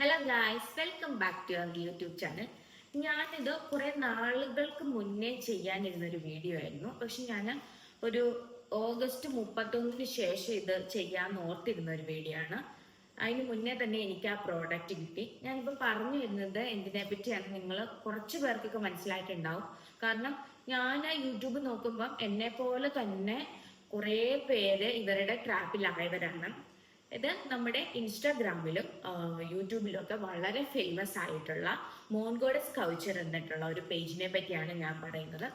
Hello guys welcome back to our YouTube channel ഞാനിത് കുറെ നാളുകൾക്ക് മുന്നേ ചെയ്യാനിരുന്ന ഒരു വീഡിയോ ആയിരുന്നു. പക്ഷെ ഞാൻ ഒരു ഓഗസ്റ്റ് മുപ്പത്തൊന്നിന് ശേഷം ഇത് ചെയ്യാൻ ഓർത്തിരുന്ന ഒരു വീഡിയോ ആണ്. അതിന് മുന്നേ തന്നെ എനിക്ക് ആ പ്രോഡക്റ്റ് കിട്ടി. ഞാനിപ്പോൾ പറഞ്ഞു വരുന്നത് എന്തിനെ പറ്റിയാണ് നിങ്ങൾ കുറച്ച് പേർക്കൊക്കെ മനസ്സിലായിട്ടുണ്ടാവും. കാരണം ഞാൻ യൂട്യൂബ് നോക്കുമ്പം എന്നെ പോലെ തന്നെ കുറേ പേര് ഇവരുടെ ട്രാപ്പിലായവരാണ് ഇത് നമ്മുടെ ഇൻസ്റ്റാഗ്രാമിലും യൂട്യൂബിലും ഒക്കെ വളരെ ഫേമസ് ആയിട്ടുള്ള മോൺഗോഡസ് കൾച്ചർ എന്നിട്ടുള്ള ഒരു പേജിനെ പറ്റിയാണ് ഞാൻ പറയുന്നത്.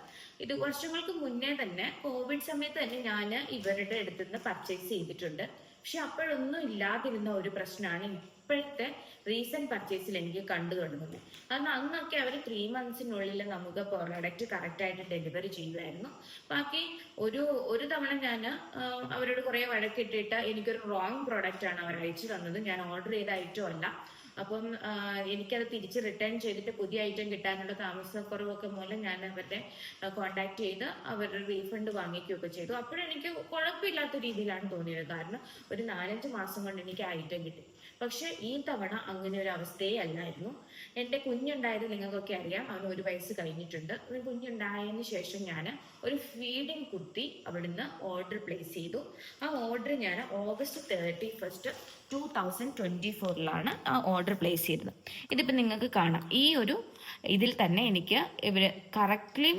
ഇത് വർഷങ്ങൾക്ക് മുന്നേ തന്നെ കോവിഡ് സമയത്ത് തന്നെ ഞാൻ ഇവരുടെ അടുത്ത് നിന്ന് പർച്ചേസ് ചെയ്തിട്ടുണ്ട്. പക്ഷെ അപ്പോഴൊന്നും ഇല്ലാതിരുന്ന ഒരു പ്രശ്നമാണ് ഇപ്പോഴത്തെ റീസെന്റ് പർച്ചേസിൽ എനിക്ക് കണ്ടു തുടങ്ങുന്നത്. കാരണം അന്നൊക്കെ അവർ ത്രീ മന്ത്സിനുള്ളിൽ നമുക്ക് പ്രോഡക്റ്റ് കറക്റ്റായിട്ട് ഡെലിവറി ചെയ്യുമായിരുന്നു ബാക്കി ഒരു ഒരു തവണ ഞാൻ അവരോട് കുറെ വഴക്കിട്ടിട്ട് എനിക്കൊരു റോങ് പ്രോഡക്റ്റ് ആണ് അവർ അയച്ചു തന്നത്. ഞാൻ ഓർഡർ ചെയ്ത ഐറ്റം അല്ല. അപ്പം എനിക്കത് തിരിച്ച് റിട്ടേൺ ചെയ്തിട്ട് പുതിയ ഐറ്റം കിട്ടാനുള്ള താമസക്കുറവൊക്കെ മൂലം ഞാൻ അവരുടെ കോണ്ടാക്ട് ചെയ്ത് അവരുടെ റീഫണ്ട് വാങ്ങിക്കുകയൊക്കെ ചെയ്തു. അപ്പോഴെനിക്ക് കുഴപ്പമില്ലാത്ത രീതിയിലാണ് തോന്നിയത്. കാരണം ഒരു നാലഞ്ച് മാസം കൊണ്ട് എനിക്ക് ഐറ്റം കിട്ടി. പക്ഷെ ഈ തവണ അങ്ങനെ ഒരു അവസ്ഥയെ അല്ലായിരുന്നു. എന്റെ കുഞ്ഞുണ്ടായത് നിങ്ങൾക്കൊക്കെ അറിയാം. അവന് ഒരു വയസ്സ് കഴിഞ്ഞിട്ടുണ്ട്. കുഞ്ഞുണ്ടായതിന് ശേഷം ഞാൻ ഒരു ഫീഡിങ് കുത്തി അവിടുന്ന് ഓർഡർ പ്ലേസ് ചെയ്തു. ആ ഓർഡർ ഞാൻ August thirty first two thousand twenty ഫോറിലാണ് ആ ഓർഡർ പ്ലേസ് ചെയ്തത് ഇതിപ്പോൾ നിങ്ങൾക്ക് കാണാം. ഈ ഒരു ഇതിൽ തന്നെ എനിക്ക് ഇവർ കറക്റ്റ്ലി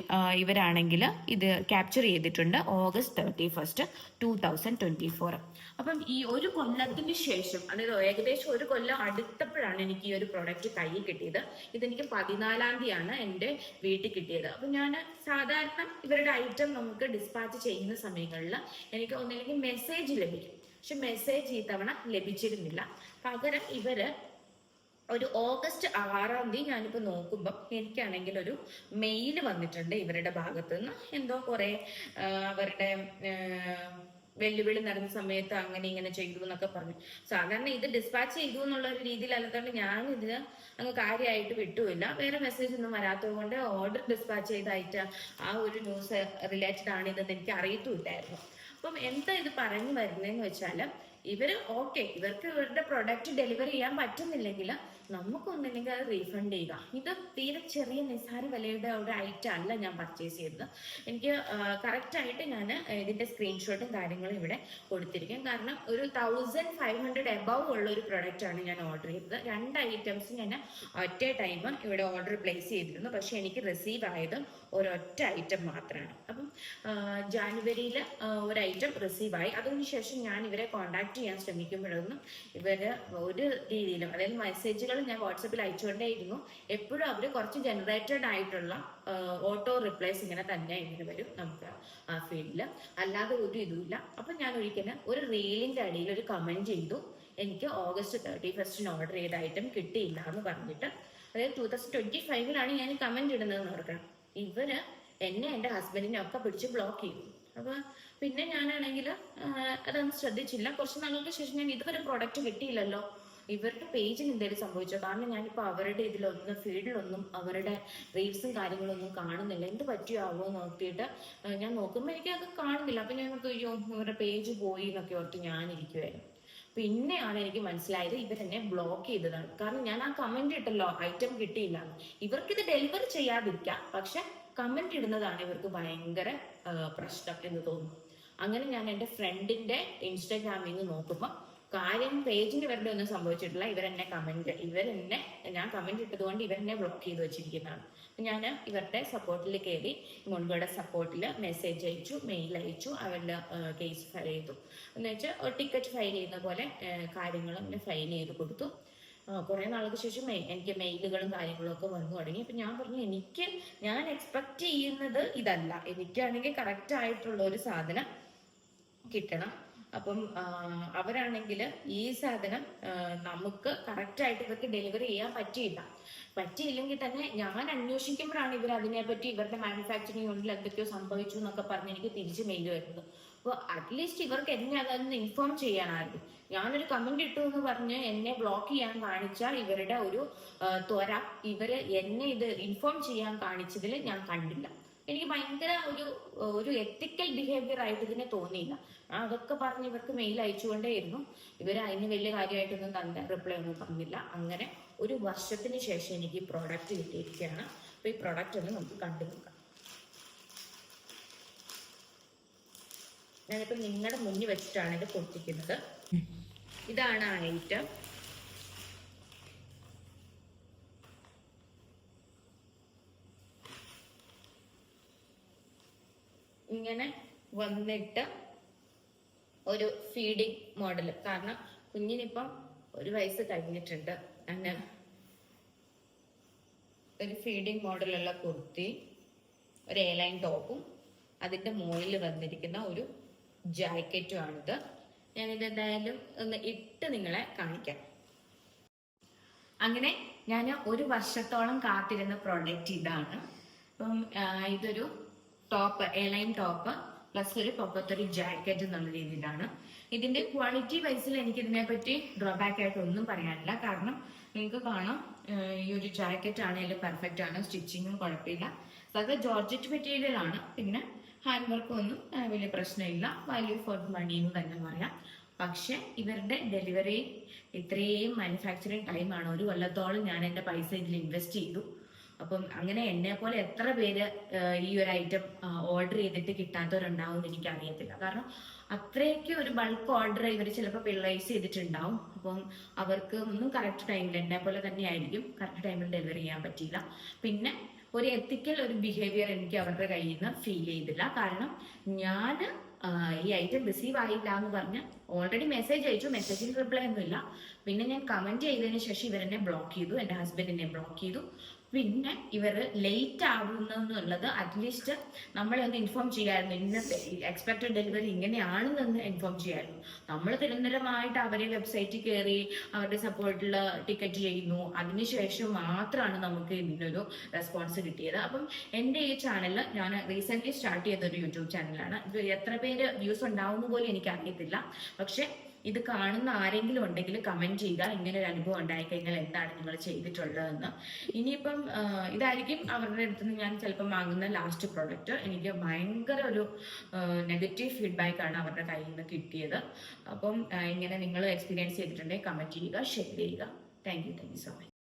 ഇവരാണെങ്കിൽ ഇത് ക്യാപ്ചർ ചെയ്തിട്ടുണ്ട് August thirty first two thousand twenty four അപ്പം ഈ ഒരു കൊല്ലത്തിന് ശേഷം അതായത് ഏകദേശം ഒരു കൊല്ലം അടുത്തപ്പോഴാണ് എനിക്ക് ഈ ഒരു പ്രോഡക്റ്റ് കയ്യിൽ കിട്ടിയത്. ഇതെനിക്ക് പതിനാലാം തീയതിയാണ് എന്റെ വീട്ടിൽ കിട്ടിയത്. അപ്പം ഞാൻ സാധാരണ ഇവരുടെ ഐറ്റം നമുക്ക് ഡിസ്പാച്ച് ചെയ്യുന്ന സമയങ്ങളിൽ എനിക്ക് ഒന്നില്ലെങ്കിൽ മെസ്സേജ് ലഭിക്കും. പക്ഷെ മെസ്സേജ് ഈ തവണ ലഭിച്ചിരുന്നില്ല. പകരം ഇവർ ഒരു ഓഗസ്റ്റ് ആറാം തീയതി ഞാനിപ്പോൾ നോക്കുമ്പോൾ എനിക്കാണെങ്കിൽ ഒരു മെയിൽ വന്നിട്ടുണ്ട് ഇവരുടെ ഭാഗത്ത് നിന്ന്. എന്തോ കുറെ അവരുടെ വെല്ലുവിളി നടന്ന സമയത്ത് അങ്ങനെ ഇങ്ങനെ ചെയ്തു എന്നൊക്കെ പറഞ്ഞു. സാധാരണ ഇത് ഡിസ്പാച്ച് ചെയ്തു എന്നുള്ള ഒരു രീതിയിൽ അല്ലാത്തതുകൊണ്ട് ഞാൻ ഇതിന് അങ്ങ് കാര്യമായിട്ട് വിട്ടുമില്ല. വേറെ മെസ്സേജ് ഒന്നും വരാത്തത് കൊണ്ട് ഓർഡർ ഡിസ്പാച്ച് ചെയ്തായിട്ട് ആ ഒരു ന്യൂസ് റിലേറ്റഡ് ആണ് ഇതെന്ന് എനിക്ക് അറിയത്തുമില്ലായിരുന്നു അപ്പം എന്താ ഇത് പറഞ്ഞു വരുന്നതെന്ന് വെച്ചാൽ ഇവർ ഓക്കെ ഇവർക്ക് ഇവരുടെ പ്രൊഡക്റ്റ് ഡെലിവറി ചെയ്യാൻ പറ്റുന്നില്ലെങ്കിൽ നമുക്കൊന്നില്ലെങ്കിൽ അത് റീഫണ്ട് ചെയ്യുക. ഇത് തീരെ ചെറിയ നിസ്സാര വിലയുടെ ഒരു ഐറ്റം അല്ല ഞാൻ പർച്ചേസ് ചെയ്തത്. എനിക്ക് കറക്റ്റ് ആയിട്ട് ഞാൻ ഇതിന്റെ സ്ക്രീൻഷോട്ടും കാര്യങ്ങളും ഇവിടെ കൊടുത്തിരിക്കും. കാരണം ഒരു തൗസൻഡ് ഫൈവ് ഹൺഡ്രഡ് എബവ് ഉള്ള ഒരു പ്രൊഡക്റ്റ് ആണ് ഞാൻ ഓർഡർ ചെയ്തത്. രണ്ട് ഐറ്റംസ് ഞാൻ ഒറ്റ ടൈം ഇവിടെ ഓർഡർ പ്ലേസ് ചെയ്തിരുന്നു. പക്ഷെ എനിക്ക് റിസീവ് ആയത് ഒരൊറ്റ ഐറ്റം മാത്രമാണ് അപ്പം ജാനുവരിയിൽ ഒരു ഐറ്റം റിസീവ് ആയി. അതിനുശേഷം ഞാൻ ഇവരെ കോൺടാക്ട് ചെയ്യാൻ ശ്രമിക്കുമ്പോഴൊന്നും ഇവർ ഒരു രീതിയിലും അതായത് മെസ്സേജുകൾ ഞാൻ വാട്സപ്പിൽ അയച്ചുകൊണ്ടേയിരുന്നു. എപ്പോഴും അവർ കുറച്ച് ജനറേറ്റഡ് ആയിട്ടുള്ള ഓട്ടോ റിപ്ലൈസ് ഇങ്ങനെ തന്നെ ഇങ്ങനെ വരും നമുക്ക് ആ ഫീൽഡിൽ അല്ലാതെ ഒരു ഇതുമില്ല. അപ്പം ഞാൻ ഒരിക്കലും ഒരു റീലിന്റെ അടിയിൽ ഒരു കമന്റ് ചെയ്തു. എനിക്ക് ഓഗസ്റ്റ് തേർട്ടി ഫസ്റ്റിന് ഓർഡർ ചെയ്ത ഐറ്റം കിട്ടിയില്ല എന്ന് പറഞ്ഞിട്ട്. അതായത് ടൂ തൗസൻഡ് ട്വന്റി ഫൈവിലാണ് ഞാൻ കമന്റ് ഇടുന്നതെന്ന് ഓർക്കണം. ഇവർ എന്നെ എന്റെ ഹസ്ബൻഡിനെ ഒക്കെ പിടിച്ച് ബ്ലോക്ക് ചെയ്തു. അപ്പൊ പിന്നെ ഞാനാണെങ്കിൽ അതൊന്നും ശ്രദ്ധിച്ചില്ല. കുറച്ച് നാളുകൾക്ക് ശേഷം ഞാൻ ഇതുവരെ പ്രോഡക്റ്റ് കിട്ടിയില്ലല്ലോ. ഇവരുടെ പേജിൽ എന്തെങ്കിലും സംഭവിച്ചോ? കാരണം ഞാനിപ്പോ അവരുടെ ഇതിലൊന്നും ഫീൽഡിലൊന്നും അവരുടെ റീൽസും കാര്യങ്ങളൊന്നും കാണുന്നില്ല. എന്ത് പറ്റിയാവോ നോക്കിയിട്ട് ഞാൻ നോക്കുമ്പോൾ അത് കാണുന്നില്ല. അപ്പൊ ഞാൻ അയ്യോ ഇവരുടെ പേജ് പോയി എന്നൊക്കെ ഓർത്ത് ഞാൻ ഇരിക്കുവായിരുന്നു. പിന്നെയാണ് എനിക്ക് മനസ്സിലായത് ഇവരെന്നെ ബ്ലോക്ക് ചെയ്തതാണ്. കാരണം ഞാൻ ആ കമന്റ് ഇട്ടല്ലോ ഐറ്റം കിട്ടിയില്ല ഇവർക്ക് ഇവർക്കിത് ഡെലിവർ ചെയ്യാതിരിക്കാം. പക്ഷെ കമന്റ് ഇടുന്നതാണ് ഇവർക്ക് ഭയങ്കര പ്രശ്നം എന്ന് തോന്നുന്നു. അങ്ങനെ ഞാൻ എന്റെ ഫ്രണ്ടിന്റെ ഇൻസ്റ്റാഗ്രാമിൽ നിന്ന് നോക്കുമ്പോൾ കാര്യം പേജിന് ഇവരുടെ ഒന്നും സംഭവിച്ചിട്ടില്ല. ഇവരെന്നെ കമന്റ് ഇവരെന്നെ ഞാൻ കമന്റ് ഇട്ടതുകൊണ്ട് ഇവരെന്നെ ബ്ലോക്ക് ചെയ്ത് വെച്ചിരിക്കുന്നതാണ്. ഞാൻ ഇവരുടെ സപ്പോർട്ടിൽ കയറി മുൻപോടെ സപ്പോർട്ടിൽ മെസ്സേജ് അയച്ചു മെയിൽ അയച്ചു അവരുടെ കേസ് ഫയൽ ചെയ്തു. എന്ന് വെച്ചാൽ ടിക്കറ്റ് ഫയൽ ചെയ്യുന്ന പോലെ കാര്യങ്ങളും അങ്ങനെ ഫയൽ ചെയ്ത് കൊടുത്തു. കുറെ നാൾക്ക് ശേഷം എനിക്ക് മെയിലുകളും കാര്യങ്ങളും ഒക്കെ വന്നു തുടങ്ങി. അപ്പൊ ഞാൻ പറഞ്ഞു എനിക്ക് ഞാൻ എക്സ്പെക്ട് ചെയ്യുന്നത് ഇതല്ല. എനിക്കാണെങ്കിൽ കറക്റ്റ് ആയിട്ടുള്ള ഒരു സാധനം കിട്ടണം. അപ്പം അവരാണെങ്കിൽ ഈ സാധനം നമുക്ക് കറക്റ്റായിട്ട് ഇവർക്ക് ഡെലിവറി ചെയ്യാൻ പറ്റിയില്ല. പറ്റിയില്ലെങ്കിൽ തന്നെ ഞാൻ അന്വേഷിക്കുമ്പോഴാണ് ഇവർ അതിനെപ്പറ്റി ഇവരുടെ മാനുഫാക്ചറിങ് യൂണിറ്റിൽ എന്തൊക്കെയോ സംഭവിച്ചു എന്നൊക്കെ പറഞ്ഞ് എനിക്ക് തിരിച്ച് മെയിൽ വരുന്നത്. അപ്പോൾ അറ്റ്ലീസ്റ്റ് ഇവർക്ക് എന്നെ അതൊന്ന് ഇൻഫോം ചെയ്യാനായിരുന്നു. ഞാനൊരു കമന്റ് ഇട്ടു എന്ന് പറഞ്ഞ് എന്നെ ബ്ലോക്ക് ചെയ്യാൻ കാണിച്ച ഇവരുടെ ഒരു ത്വര ഇവർ എന്നെ ഇത് ഇൻഫോം ചെയ്യാൻ കാണിച്ചതിൽ ഞാൻ കണ്ടില്ല. എനിക്ക് ഭയങ്കര ഒരു ഒരു എത്തിക്കൽ ബിഹേവിയർ ആയിട്ട് ഇതിനെ തോന്നിയില്ല. അതൊക്കെ പറഞ്ഞ് ഇവർക്ക് മെയിൽ അയച്ചുകൊണ്ടേയിരുന്നു. ഇവർ അതിന് വലിയ കാര്യമായിട്ടൊന്നും തന്നെ റിപ്ലൈ ഒന്നും തന്നില്ല. അങ്ങനെ ഒരു വർഷത്തിന് ശേഷം എനിക്ക് ഈ പ്രോഡക്റ്റ് കിട്ടിയിരിക്കുകയാണ്. അപ്പൊ ഈ പ്രോഡക്റ്റ് ഒന്ന് നമുക്ക് കണ്ടു നോക്കാം. ഞാനിപ്പോ നിങ്ങളുടെ മുന്നിൽ വെച്ചിട്ടാണ് ഇത് പൊട്ടിക്കുന്നത്. ഇതാണ് ഐറ്റം ഇങ്ങനെ വന്നിട്ട് ഒരു ഫീഡിങ് മോഡൽ കാരണം കുഞ്ഞിനിപ്പം ഒരു വയസ്സ് കഴിഞ്ഞിട്ടുണ്ട്. അങ്ങനെ ഒരു ഫീഡിങ് മോഡലുള്ള കുർത്തി ഒരു എയർലൈൻ ടോപ്പും അതിന്റെ മുകളിൽ വന്നിരിക്കുന്ന ഒരു ജാക്കറ്റും ആണിത്. ഞാനിത് എന്തായാലും ഒന്ന് ഇട്ട് നിങ്ങളെ കാണിക്കാം. അങ്ങനെ ഞാൻ ഒരു വർഷത്തോളം കാത്തിരുന്ന പ്രോഡക്റ്റ് ഇതാണ്. അപ്പം ഇതൊരു ടോപ്പ് എലൈൻ ടോപ്പ് പ്ലസ് ഒരു പൊക്കത്തൊരു ജാക്കറ്റ് എന്നുള്ള രീതിയിലാണ്. ഇതിന്റെ ക്വാളിറ്റി വൈസിൽ എനിക്ക് ഇതിനെപ്പറ്റി ഡ്രോബാക്ക് ആയിട്ട് ഒന്നും പറയാനില്ല. കാരണം നിങ്ങൾക്ക് കാണാം ഈ ഒരു ജാക്കറ്റ് ആണെങ്കിലും പെർഫെക്റ്റ് ആണ്. സ്റ്റിച്ചിങ്ങും കുഴപ്പമില്ല. അത് ജോർജറ്റ് മെറ്റീരിയൽ ആണ്. പിന്നെ ഹാൻഡ് വർക്കും ഒന്നും വലിയ പ്രശ്നമില്ല. വാല്യൂ ഫോർ മണി എന്ന് തന്നെ പറയാം. പക്ഷെ ഇവരുടെ ഡെലിവറി ഇത്രയും മാനുഫാക്ചറിങ് ടൈമാണ് ഒരു കൊല്ലത്തോളം ഞാൻ എന്റെ പൈസ ഇതിൽ ഇൻവെസ്റ്റ് ചെയ്തു. അപ്പം അങ്ങനെ എന്നെ പോലെ എത്ര പേര് ഈ ഒരു ഐറ്റം ഓർഡർ ചെയ്തിട്ട് കിട്ടാത്തവരുണ്ടാവും എന്ന് എനിക്ക് അറിയത്തില്ല കാരണം അത്രയ്ക്ക് ഒരു ബൾക്ക് ഓർഡർ ഇവർ ചിലപ്പോൾ പിള്ളേഴ്സ് ചെയ്തിട്ടുണ്ടാവും. അപ്പം അവർക്ക് ഒന്നും കറക്റ്റ് ടൈമിൽ എന്നെ പോലെ തന്നെ ആയിരിക്കും കറക്റ്റ് ടൈമിൽ ഡെലിവറി ചെയ്യാൻ പറ്റിയില്ല. പിന്നെ ഒരു എത്തിക്കൽ ഒരു ബിഹേവിയർ എനിക്ക് അവരുടെ കയ്യിൽ നിന്ന് ഫീൽ ചെയ്തില്ല. കാരണം ഞാൻ ഈ ഐറ്റം റിസീവ് ആയില്ല എന്ന് പറഞ്ഞ് ഓൾറെഡി മെസ്സേജ് അയച്ചു. മെസ്സേജിന് റിപ്ലൈ ഒന്നുമില്ല. പിന്നെ ഞാൻ കമന്റ് ചെയ്തതിന് ശേഷം ഇവരെന്നെ ബ്ലോക്ക് ചെയ്തു. എന്റെ എന്നെ ബ്ലോക്ക് ചെയ്തു. പിന്നെ ഇവർ ലേറ്റ് ആവുന്നെന്നുള്ളത് അറ്റ്ലീസ്റ്റ് നമ്മളെ ഒന്ന് ഇൻഫോം ചെയ്യായിരുന്നു. ഇന്ന എക്സ്പെക്ടഡ് ഡെലിവറി ഇങ്ങനെയാണെന്ന് ഇൻഫോം ചെയ്യായിരുന്നു. നമ്മൾ നിരന്തരമായിട്ട് അവരെ വെബ്സൈറ്റിൽ കയറി അവരുടെ സപ്പോർട്ടിൽ ടിക്കറ്റ് ചെയ്യുന്നു. അതിനുശേഷം മാത്രമാണ് നമുക്ക് ഇതിനൊരു റെസ്പോൺസ് കിട്ടിയത്. അപ്പം എന്റെ ഈ ചാനൽ ഞാൻ റീസെന്റ് സ്റ്റാർട്ട് ചെയ്ത ഒരു യൂട്യൂബ് ചാനലാണ് ഇത് എത്ര പേര് വ്യൂസ് ഉണ്ടാവുന്ന പോലും എനിക്ക് അറിയത്തില്ല പക്ഷെ ഇത് കാണുന്ന ആരെങ്കിലും ഉണ്ടെങ്കിൽ കമന്റ് ചെയ്യുക. ഇങ്ങനെ ഒരു അനുഭവം ഉണ്ടായിക്കഴിഞ്ഞാൽ എന്താണ് നിങ്ങൾ ചെയ്തിട്ടുള്ളതെന്ന്. ഇനിയിപ്പം ഇതായിരിക്കും അവരുടെ അടുത്ത് നിന്ന് ഞാൻ ചിലപ്പം വാങ്ങുന്ന ലാസ്റ്റ് പ്രോഡക്റ്റ് എനിക്ക് ഭയങ്കര ഒരു നെഗറ്റീവ് ഫീഡ്ബാക്ക് ആണ് അവരുടെ കയ്യിൽ നിന്ന് കിട്ടിയത്. അപ്പം ഇങ്ങനെ നിങ്ങൾ എക്സ്പീരിയൻസ് ചെയ്തിട്ടുണ്ടെങ്കിൽ കമന്റ് ചെയ്യുക ഷെയർ ചെയ്യുക. Thank you thank you so much